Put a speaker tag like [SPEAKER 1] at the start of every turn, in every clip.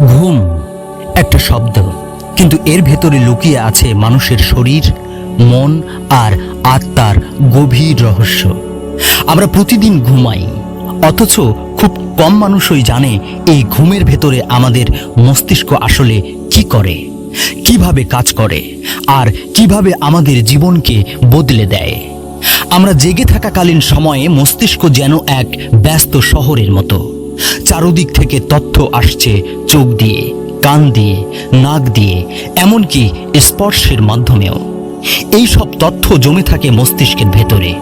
[SPEAKER 1] ঘুম, একটা শব্দ। কিন্তু এর ভেতরে লুকিয়ে আছে মানুষের শরীর, মন আর আত্মার গভীর রহস্য। আমরা প্রতিদিন ঘুমাই, অথচ খুব কম মানুষই জানে এই ঘুমের ভেতরে আমাদের মস্তিষ্ক আসলে কি করে, কীভাবে কাজ করে, আর কীভাবে আমাদের জীবনকে বদলে দেয়। আমরা জেগে থাকাকালীন সময়ে মস্তিষ্ক যেন এক ব্যস্ত শহরের মতো। চারদিক থেকে তথ্য আসছে চোখ দিয়ে, কান দিয়ে, নাক দিয়ে, এমনকি স্পর্শের মাধ্যমেও। এই সব তথ্য জমে থাকে মস্তিষ্কের ভেতরে।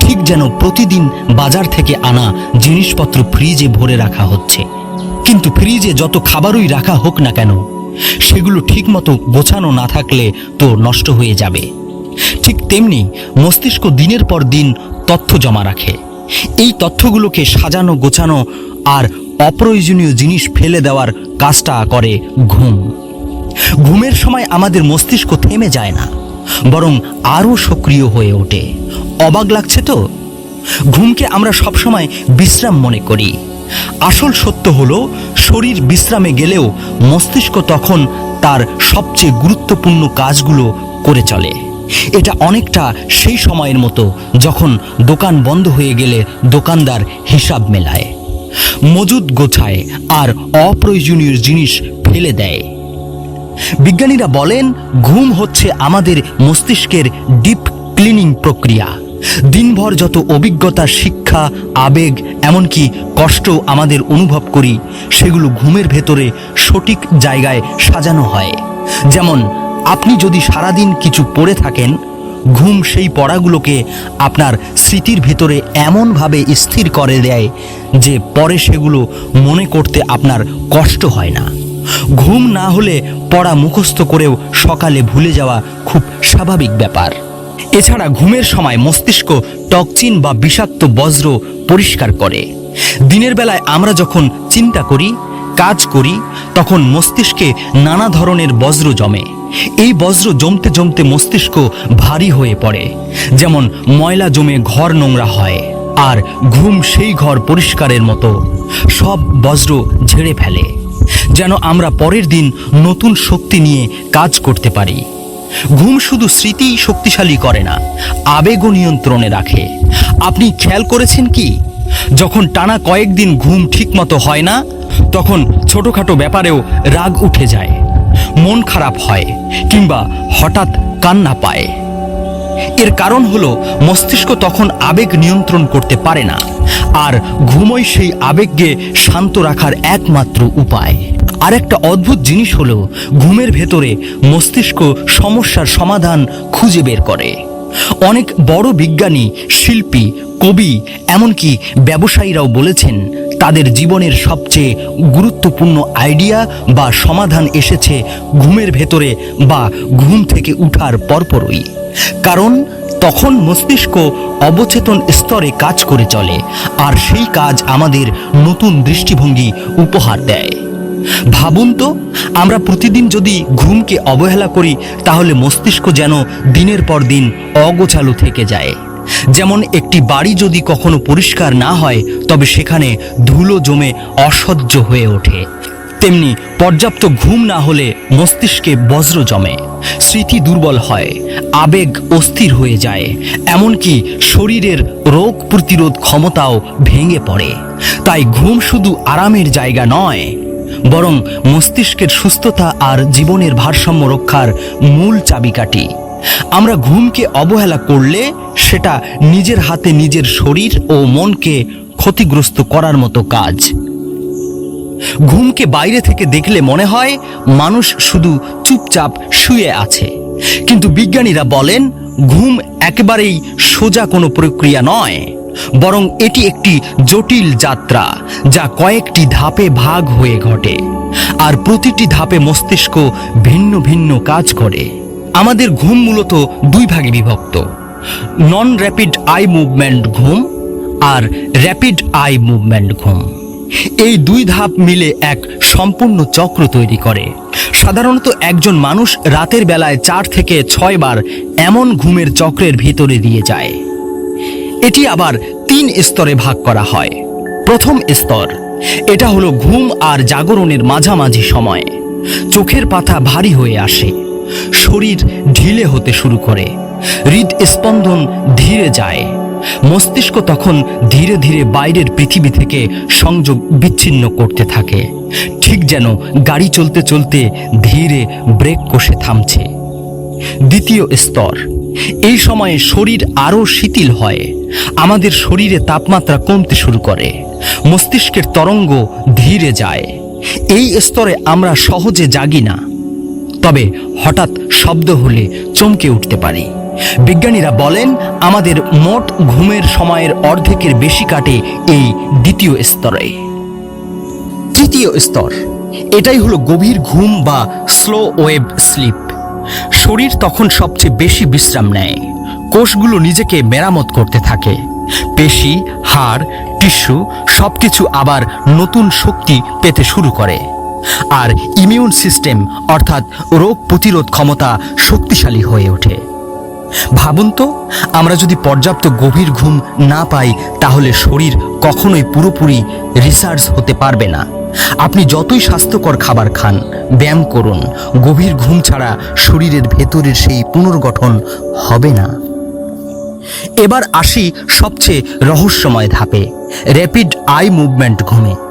[SPEAKER 1] ঠিক যেন প্রতিদিন বাজার থেকে আনা জিনিসপত্র ফ্রিজে ভরে রাখা হচ্ছে। কিন্তু ফ্রিজে যত খাবারই রাখা হোক না কেন, সেগুলো ঠিকমতো গোছানো না থাকলে তো নষ্ট হয়ে যাবে। ঠিক তেমনি মস্তিষ্ক দিনের পর দিন তথ্য জমা রাখে। এই তথ্যগুলোকে সাজানো, গোছানো আর অপ্রয়োজনীয় জিনিস ফেলে দেওয়ার কাজটা করে ঘুম। ঘুমের সময় আমাদের মস্তিষ্ক থেমে যায় না, বরং আরও সক্রিয় হয়ে ওঠে। অবাক লাগছে তো? ঘুমকে আমরা সবসময় বিশ্রাম মনে করি। আসল সত্য হলো, শরীর বিশ্রামে গেলেও মস্তিষ্ক তখন তার সবচেয়ে গুরুত্বপূর্ণ কাজগুলো করে চলে। এটা অনেকটা সেই সময়ের মতো যখন দোকান বন্ধ হয়ে গেলে দোকানদার হিসাব মেলায়। মজুদ গোছায় আর অপ্রয়োজনীয় জিনিস ফেলে দেয়। বিজ্ঞানীরা বলেন, ঘুম হচ্ছে আমাদের মস্তিষ্কের ডিপ ক্লিনিং প্রক্রিয়া। দিনভর যত অভিজ্ঞতা, শিক্ষা, আবেগ, এমনকি কষ্ট আমাদের অনুভব করি, সেগুলো ঘুমের ভেতরে সঠিক জায়গায় সাজানো হয়। যেমন আপনি যদি সারাদিন কিছু পড়ে থাকেন, ঘুম সেই পড়াগুলোকে আপনার স্মৃতির ভেতরে এমনভাবে স্থির করে দেয় যে পরে সেগুলো মনে করতে আপনার কষ্ট হয় না। ঘুম না হলে পড়া মুখস্থ করেও সকালে ভুলে যাওয়া খুব স্বাভাবিক ব্যাপার। এছাড়া ঘুমের সময় মস্তিষ্ক টকচিন বা বিষাক্ত বজ্র পরিষ্কার করে। দিনের বেলায় আমরা যখন চিন্তা করি, কাজ করি, তখন মস্তিষ্কে নানা ধরনের বজ্র জমে। এই বজ্র জমতে জমতে মস্তিষ্ক ভারী হয়ে পড়ে। যেমন ময়লা জমে ঘর নোংরা হয়, আর ঘুম সেই ঘর পরিষ্কারের মতো। সব বজ্র ঝেড়ে ফেলে, যেন আমরা পরের দিন নতুন শক্তি নিয়ে কাজ করতে পারি। ঘুম শুধু স্মৃতিই শক্তিশালী করে না, আবেগও নিয়ন্ত্রণে রাখে। আপনি খেয়াল করেছেন কি? যখন টানা কয়েকদিন ঘুম ঠিকমতো হয় না, তখন ছোটখাটো ব্যাপারেও রাগ উঠে যায়। মন খারাপ হয় কিংবা হঠাৎ কান্না পায়। এর কারণ হলো মস্তিষ্ক তখন আবেগ নিয়ন্ত্রণ করতে পারে না, আর ঘুমই সেই আবেগকে শান্ত রাখার একমাত্র উপায়। আর একটা অদ্ভুত জিনিস হলো ঘুমের ভেতরে মস্তিষ্ক সমস্যার সমাধান খুঁজে বের করে। অনেক বড় বিজ্ঞানী, শিল্পী, কবি, এমনকি ব্যবসায়ীরাও বলেছেন তাদের জীবনের সবচেয়ে গুরুত্বপূর্ণ আইডিয়া বা সমাধান এসেছে ঘুমের ভেতরে বা ঘুম থেকে উঠার পরপরই। কারণ তখন মস্তিষ্ক অবচেতন স্তরে কাজ করে চলে, আর সেই কাজ আমাদের নতুন দৃষ্টিভঙ্গি উপহার দেয়। ভাবুন তো, আমরা প্রতিদিন যদি ঘুমকে অবহেলা করি, তাহলে মস্তিষ্ক যেন দিনের পর দিন অগোছালো থেকে যায়। যেমন একটি বাড়ি যদি কখনো পরিষ্কার না হয়, তবে সেখানে ধুলো জমে অসহ্য হয়ে ওঠে। তেমনি পর্যাপ্ত ঘুম না হলে মস্তিষ্কে বজ্র জমে। স্মৃতি দুর্বল হয়, আবেগ অস্থির হয়ে যায়, এমনকি শরীরের রোগ প্রতিরোধ ক্ষমতাও ভেঙে পড়ে। তাই ঘুম শুধু আরামের জায়গা নয়, বরং মস্তিষ্কের সুস্থতা আর জীবনের ভারসাম্য রক্ষার মূল চাবিকাঠি। আমরা ঘুমকে অবহেলা করলে সেটা নিজের হাতে নিজের শরীর ও মনকে ক্ষতিগ্রস্ত করার মতো কাজ। ঘুমকে বাইরে থেকে দেখলে মনে হয় মানুষ শুধু চুপচাপ শুয়ে আছে। কিন্তু বিজ্ঞানীরা বলেন, ঘুম একেবারেই সোজা কোনো প্রক্রিয়া নয়, বরং এটি একটি জটিল যাত্রা যা কয়েকটি ধাপে ভাগ হয়ে ঘটে, আর প্রতিটি ধাপে মস্তিষ্ক ভিন্ন ভিন্ন কাজ করে। আমাদের ঘুম মূলত দুই ভাগে বিভক্ত। নন র্যাপিড আই মুভমেন্ট ঘুম আর র্যাপিড আই মুভমেন্ট ঘুম। এই দুই ধাপ মিলে এক সম্পূর্ণ চক্র তৈরি করে। সাধারণত একজন মানুষ রাতের বেলায় চার থেকে ছয় বার এমন ঘুমের চক্রের ভিতরে দিয়ে যায়। এটি আবার তিন স্তরে ভাগ করা হয়। প্রথম স্তর, এটা হলো ঘুম আর জাগরণের মাঝামাঝি সময়। চোখের পাতা ভারী হয়ে আসে। শরীর ঢিলে হতে শুরু করে। হৃদস্পন্দন ধীরে যায়। মস্তিষ্ক তখন ধীরে ধীরে বাইরের পৃথিবী থেকে সংযোগ বিচ্ছিন্ন করতে থাকে। ঠিক যেন গাড়ি চলতে চলতে ধীরে ব্রেক কষে থামছে। দ্বিতীয় স্তর, এই সময়ে শরীর আরও শিথিল হয়। আমাদের শরীরে তাপমাত্রা কমতে শুরু করে। মস্তিষ্কের তরঙ্গ ধীরে যায়। এই স্তরে আমরা সহজে জাগি না। তবে হঠাৎ শব্দ হলে চমকে উঠতে পারি। বিজ্ঞানীরা বলেন, আমাদের মোট ঘুমের সময়ের অর্ধেকের বেশি কাটে এই দ্বিতীয় স্তরে। তৃতীয় স্তর, এটাই হলো গভীর ঘুম বা স্লো ওয়েভ স্লিপ শরীর তখন সবচেয়ে বেশি বিশ্রাম নেয়। কোষগুলো নিজেকে মেরামত করতে থাকে। পেশি, হাড়, টিস্যু সবকিছু আবার নতুন শক্তি পেতে শুরু করে। আর ইমিউন সিস্টেম অর্থাৎ রোগ প্রতিরোধ ক্ষমতা শক্তিশালী হয়ে ওঠে। ভাবুন তো, আমরা যদি পর্যাপ্ত গভীর ঘুম না পাই, তাহলে শরীর কখনোই পুরোপুরি রিসার্চ হতে পারবে না। আপনি যতই স্বাস্থ্যকর খাবার খান, ব্যায়াম করুন, গভীর ঘুম ছাড়া শরীরের ভেতরের সেই পুনর্গঠন হবে না। এবার আসি সবচেয়ে রহস্যময় ধাপে র্যাপিড আই মুভমেন্ট ঘুমে।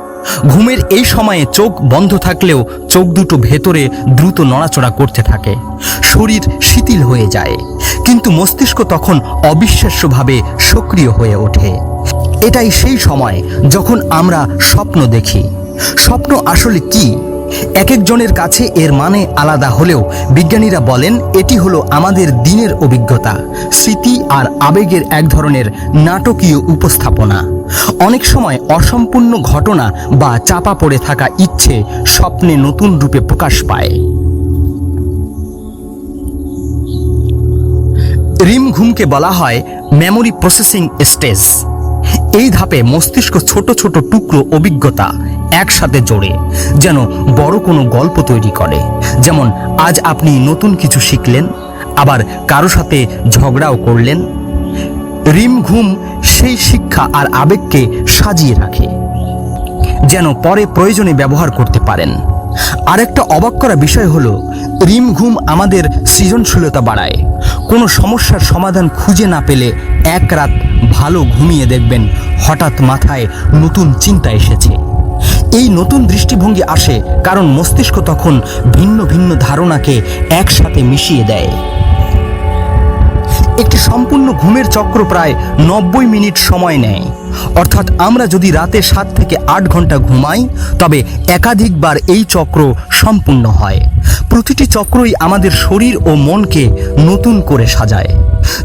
[SPEAKER 1] ঘুমের এই সময়ে চোখ বন্ধ থাকলেও চোখ দুটো ভেতরে দ্রুত নড়াচড়া করতে থাকে। শরীর শিথিল হয়ে যায়। কিন্তু মস্তিষ্ক তখন অবিশ্বাস্যভাবে সক্রিয় হয়ে ওঠে। এটাই সেই সময় যখন আমরা স্বপ্ন দেখি। স্বপ্ন আসলে কি? এক একজনের কাছে এর মানে আলাদা হলেও বিজ্ঞানীরা বলেন এটি হলো আমাদের দিনের অভিজ্ঞতা, স্মৃতি আর আবেগের এক ধরনের নাটকীয় উপস্থাপনা। অনেক সময় অসম্পূর্ণ ঘটনা বা চাপা পড়ে থাকা ইচ্ছে স্বপ্নে নতুন রূপে প্রকাশ পায়। রিম ঘুমকে বলা হয় মেমোরি প্রসেসিং স্টেজ এই ধাপে মস্তিষ্ক ছোট ছোট টুকরো অভিজ্ঞতা একসাথে জোড়ে, যেন বড় কোনো গল্প তৈরি করে। যেমন, আজ আপনি নতুন কিছু শিখলেন, আবার কারও সাথে ঝগড়াও করলেন। রিম ঘুম সেই শিক্ষা আর আবেগকে সাজিয়ে রাখে, যেন পরে প্রয়োজনে ব্যবহার করতে পারেন। আরেকটা অবাক করা বিষয় হলো, রিম ঘুম আমাদের সৃজনশীলতা বাড়ায়। কোনো সমস্যার সমাধান খুঁজে না পেলে এক রাত ভালো ঘুমিয়ে দেখবেন, হঠাৎ মাথায় নতুন চিন্তা এসেছে। এই নতুন দৃষ্টিভঙ্গি আসে কারণ মস্তিষ্ক তখন ভিন্ন ভিন্ন ধারণাকে একসাথে মিশিয়ে দেয়। একটি সম্পূর্ণ ঘুমের চক্র প্রায় নব্বই মিনিট সময় নেয়। অর্থাৎ আমরা যদি রাতে সাত থেকে আট ঘণ্টা ঘুমাই, তবে একাধিকবার এই চক্র সম্পূর্ণ হয়। প্রতিটি চক্রই আমাদের শরীর ও মনকে নতুন করে সাজায়।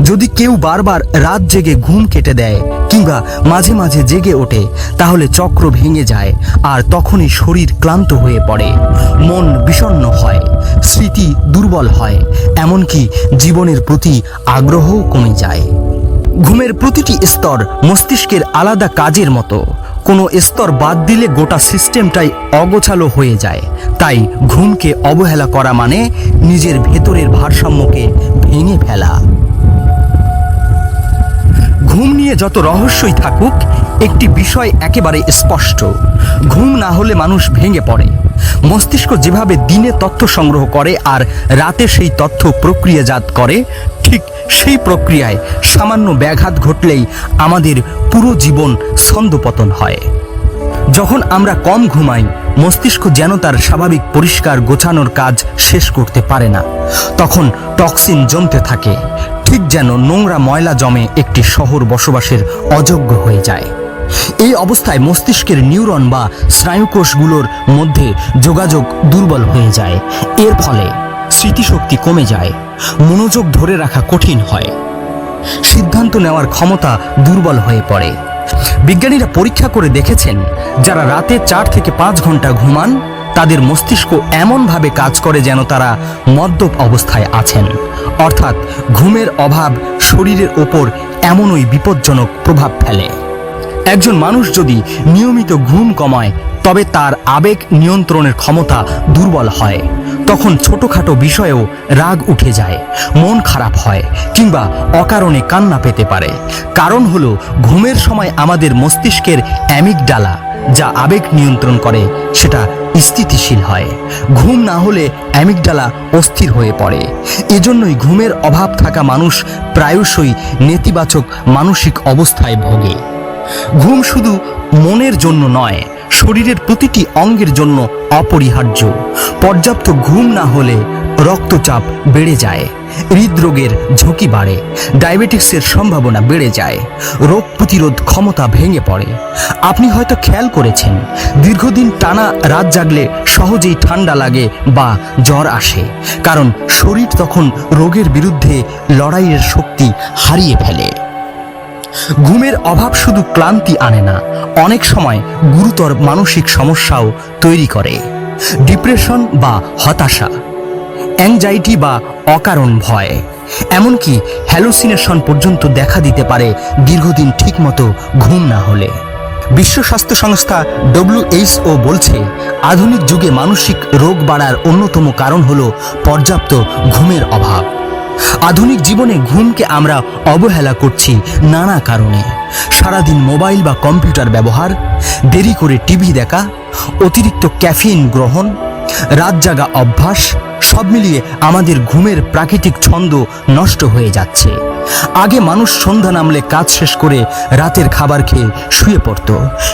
[SPEAKER 1] যদি কেউ বারবার রাত জেগে ঘুম কেটে দেয় কিংবা মাঝে মাঝে জেগে ওঠে, তাহলে চক্র ভেঙে যায় আর তখনই শরীর ক্লান্ত হয়ে পড়ে। মন বিষণ্ণ হয়, স্মৃতি দুর্বল হয়, এমনকি জীবনের প্রতি আগ্রহও কমে যায়। ঘুমের প্রতিটি স্তর মস্তিষ্কের আলাদা কাজের মতো। কোনো স্তর বাদ দিলে গোটা সিস্টেমটাই অগোছালো হয়ে যায়। তাই ঘুমকে অবহেলা করা মানে নিজের ভেতরের ভারসাম্যকে ভেঙে ফেলা। ঘুম নিয়ে যত রহস্যই থাকুক একটি বিষয় একেবারে স্পষ্ট। ঘুম না হলে মানুষ ভেঙে পড়ে। মস্তিষ্ক যেভাবে দিনে তথ্য সংগ্রহ করে আর রাতে সেই তথ্য প্রক্রিয়াজাত করে, ঠিক সেই প্রক্রিয়ায় সামান্য ব্যাঘাত ঘটলেই আমাদের পুরো জীবন ছন্দপতন হয়। যখন আমরা কম ঘুমাই, মস্তিষ্ক যেন তার স্বাভাবিক পরিষ্কার গোছানোর কাজ শেষ করতে পারে না। তখন টক্সিন জমতে থাকে, ঠিক যেন নোংরা ময়লা জমে একটি শহর বসবাসের অযোগ্য হয়ে যায়। এই অবস্থায় মস্তিষ্কের নিউরন বা স্নায়ুকোষগুলোর মধ্যে যোগাযোগ দুর্বল হয়ে যায়। এর ফলে স্মৃতিশক্তি কমে যায়, মনোযোগ ধরে রাখা কঠিন হয়। সিদ্ধান্ত নেওয়ার ক্ষমতা দুর্বল হয়ে পড়ে। বিজ্ঞানীরা পরীক্ষা করে দেখেছেন, যারা রাতে চার থেকে পাঁচ ঘণ্টা ঘুমান, তাদের মস্তিষ্ক এমনভাবে কাজ করে যেন তারা মদ্যপ অবস্থায় আছেন। অর্থাৎ ঘুমের অভাব শরীরের ওপর এমনই বিপজ্জনক প্রভাব ফেলে। একজন মানুষ যদি নিয়মিত ঘুম কমায়, তবে তার আবেগ নিয়ন্ত্রণের ক্ষমতা দুর্বল হয়। তখন ছোটখাটো বিষয়েও রাগ উঠে যায়, মন খারাপ হয়, কিংবা অকারণে কান্না পেতে পারে। কারণ হলো, ঘুমের সময় আমাদের মস্তিষ্কের অ্যামিকডালা যা আবেগ নিয়ন্ত্রণ করে, সেটা স্থিতিশীল হয়। ঘুম না হলে অ্যামিকডালা অস্থির হয়ে পড়ে। এজন্যই ঘুমের অভাব থাকা মানুষ প্রায়শই নেতিবাচক মানসিক অবস্থায় ভোগে। ঘুম শুধু মনের জন্য নয়, শরীরের প্রতিটি অঙ্গের জন্য অপরিহার্য। পর্যাপ্ত ঘুম না হলে রক্তচাপ বেড়ে যায়, হৃদরোগের ঝুঁকি বাড়ে ডায়াবেটিক্সের সম্ভাবনা বেড়ে যায়, রোগ প্রতিরোধ ক্ষমতা ভেঙে পড়ে। আপনি হয়তো খেয়াল করেছেন, দীর্ঘদিন টানা রাত জাগলে সহজেই ঠান্ডা লাগে বা জ্বর আসে, কারণ শরীর তখন রোগের বিরুদ্ধে লড়াইয়ের শক্তি হারিয়ে ফেলে। ঘুমের অভাব শুধু ক্লান্তি আনে না, অনেক সময় গুরুতর মানসিক সমস্যাও তৈরি করে। ডিপ্রেশন বা হতাশা, অ্যাংজাইটি বা অকারণ ভয়, এমনকি হ্যালোসিনেশন পর্যন্ত দেখা দিতে পারে দীর্ঘদিন ঠিকমতো ঘুম না হলে। বিশ্ব স্বাস্থ্য সংস্থা ডব্লিউএইচও বলছে, আধুনিক যুগে মানসিক রোগ বাড়ার অন্যতম কারণ হলো পর্যাপ্ত ঘুমের অভাব। আধুনিক জীবনে ঘুমকে আমরা অবহেলা করছি নানা কারণে। সারাদিন মোবাইল বা কম্পিউটার ব্যবহার, দেরি করে টিভি দেখা, অতিরিক্ত ক্যাফিন গ্রহণ, রাত জাগা অভ্যাস সব মিলিয়ে আমাদের ঘুমের প্রাকৃতিক ছন্দ নষ্ট হয়ে যাচ্ছে। আগে মানুষ সন্ধ্যা নামলে কাজ শেষ করে রাতের খাবার খেয়ে শুয়ে পড়ত।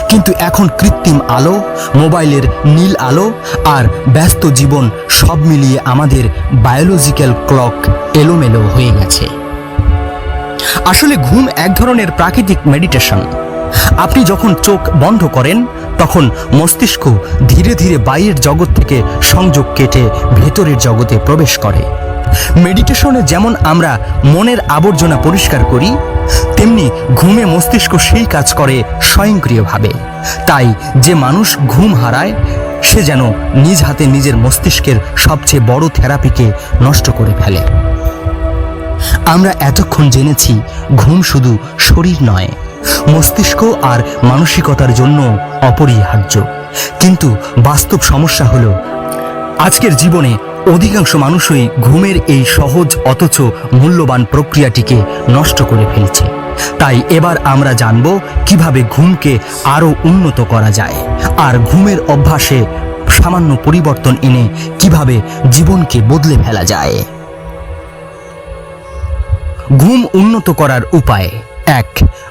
[SPEAKER 1] কিন্তু এখন কৃত্রিম আলো, মোবাইলের নীল আলো আর ব্যস্ত জীবন সব মিলিয়ে আমাদের বায়োলজিক্যাল ক্লক এলোমেলো হয়ে গেছে। আসলে ঘুম এক ধরনের প্রাকৃতিক মেডিটেশন। আপনি যখন চোখ বন্ধ করেন তখন মস্তিষ্ক ধীরে ধীরে বাইরের জগৎ থেকে সংযোগ কেটে ভেতরের জগতে প্রবেশ করে। মেডিটেশনে যেমন আমরা মনের আবর্জনা পরিষ্কার করি, তেমনি ঘুমে মস্তিষ্ক সেই কাজ করে স্বয়ংক্রিয়ভাবে। তাই যে মানুষ ঘুম হারায়, সে যেন নিজ হাতে নিজের মস্তিষ্কের সবচেয়ে বড় থেরাপিকে নষ্ট করে ফেলে। আমরা এতক্ষণ জেনেছি, ঘুম শুধু শরীর নয় মস্তিষ্ক আর মানসিকতার জন্য অপরিহার্য। কিন্তু বাস্তব সমস্যা হল, আজকের জীবনে অধিকাংশ মানুষই ঘুমের এই সহজ অথচ মূল্যবান প্রক্রিয়াটিকে নষ্ট করে ফেলছে। তাই এবার আমরা জানব কীভাবে ঘুমকে আরও উন্নত করা যায় আর ঘুমের অভ্যাসে সামান্য পরিবর্তন এনে কীভাবে জীবনকে বদলে ফেলা যায়। ঘুম উন্নত করার উপায় এক,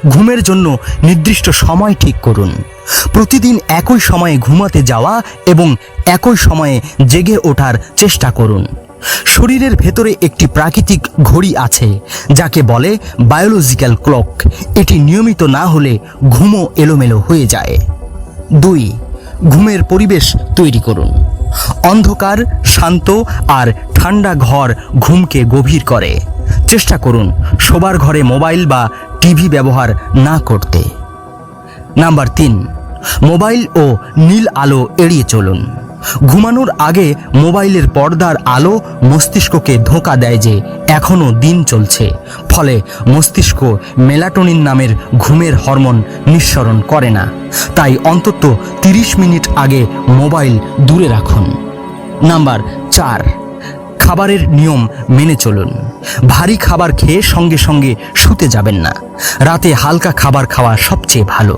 [SPEAKER 1] ঘুমের জন্য নির্দিষ্ট সময় ঠিক করুন। প্রতিদিন একই সময়ে ঘুমাতে যাওয়া এবং একই সময়ে জেগে ওঠার চেষ্টা করুন। শরীরের ভেতরে একটি প্রাকৃতিক ঘড়ি আছে, যাকে বলে বায়োলজিক্যাল ক্লক। এটি নিয়মিত না হলে ঘুমও এলোমেলো হয়ে যায়। দুই, ঘুমের পরিবেশ তৈরি করুন। অন্ধকার, শান্ত আর ঠান্ডা ঘর ঘুমকে গভীর করে। চেষ্টা করুন শোবার ঘরে মোবাইল বা টিভি ব্যবহার না করতে। নাম্বার তিন, মোবাইল ও নীল আলো এড়িয়ে চলুন। ঘুমানোর আগে মোবাইলের পর্দার আলো মস্তিষ্ককে ধোঁকা দেয় যে এখনও দিন চলছে। ফলে মস্তিষ্ক মেলাটোনিন নামের ঘুমের হরমোন নিঃসরণ করে না। তাই অন্তত তিরিশ মিনিট আগে মোবাইল দূরে রাখুন। নাম্বার চার খাবারের নিয়ম মেনে চলুন। ভারী খাবার খেয়ে সঙ্গে সঙ্গে শুতে যাবেন না। রাতে হালকা খাবার খাওয়া সবচেয়ে ভালো।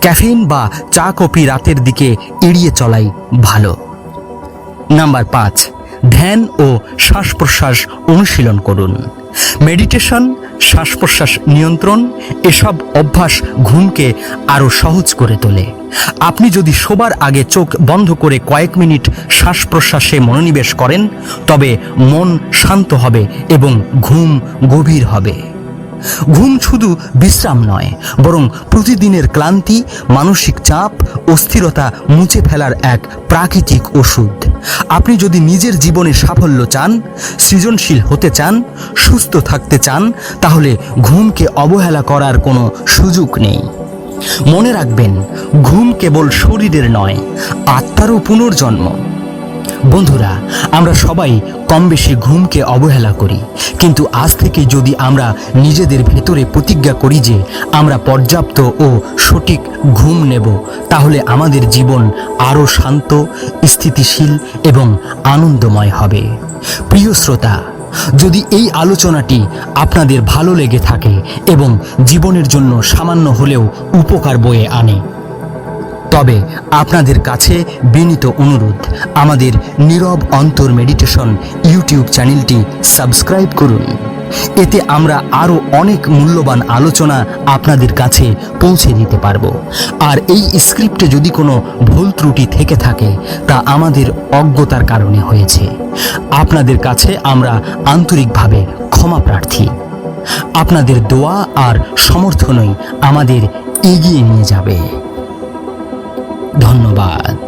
[SPEAKER 1] ক্যাফিন বা চা কফি রাতের দিকে এড়িয়ে চলাই ভালো। নাম্বার পাঁচ, ধ্যান ও শ্বাস প্রশ্বাস অনুশীলন করুন। মেডিটেশন শ্বাস প্রশ্বাস নিয়ন্ত্রণ, এসব অভ্যাস ঘুমকে আরও সহজ করে তোলে। আপনি যদি শোবার আগে চোখ বন্ধ করে কয়েক মিনিট শ্বাস প্রশ্বাসে মনোনিবেশ করেন, তবে মন শান্ত হবে এবং ঘুম গভীর হবে। ঘুম শুধু বিশ্রাম নয়, বরং প্রতিদিনের ক্লান্তি, মানসিক চাপ অস্থিরতা মুছে ফেলার এক প্রাকৃতিক ওষুধ। আপনি যদি নিজের জীবনে সাফল্য চান, সৃজনশীল হতে চান, সুস্থ থাকতে চান, তাহলে ঘুমকে অবহেলা করার কোনো সুযোগ নেই। মনে রাখবেন, ঘুম কেবল শরীরের নয়, আত্মারও পুনর্জন্ম। বন্ধুরা, আমরা সবাই কম বেশি ঘুমকে অবহেলা করি। কিন্তু আজ থেকে যদি আমরা নিজেদের ভেতরে প্রতিজ্ঞা করি যে আমরা পর্যাপ্ত ও সঠিক ঘুম নেব, তাহলে আমাদের জীবন আরও শান্ত, স্থিতিশীল এবং আনন্দময় হবে। প্রিয় শ্রোতা, যদি এই আলোচনাটি আপনাদের ভালো লেগে থাকে এবং জীবনের জন্য সামান্য হলেও উপকার বয়ে আনে তবে আপনাদের কাছে বিনীত অনুরোধ, আমাদের নীরব অন্তর মেডিটেশন ইউটিউব চ্যানেলটি সাবস্ক্রাইব করুন। এতে আমরা আরও অনেক মূল্যবান আলোচনা আপনাদের কাছে পৌঁছে দিতে পারব। আর এই স্ক্রিপ্টে যদি কোনো ভুল ত্রুটি থেকে থাকে, তা আমাদের অজ্ঞতার কারণে হয়েছে। আপনাদের কাছে আমরা আন্তরিকভাবে ক্ষমা প্রার্থী। আপনাদের দোয়া আর সমর্থনই আমাদের এগিয়ে নিয়ে যাবে। ধন্যবাদ।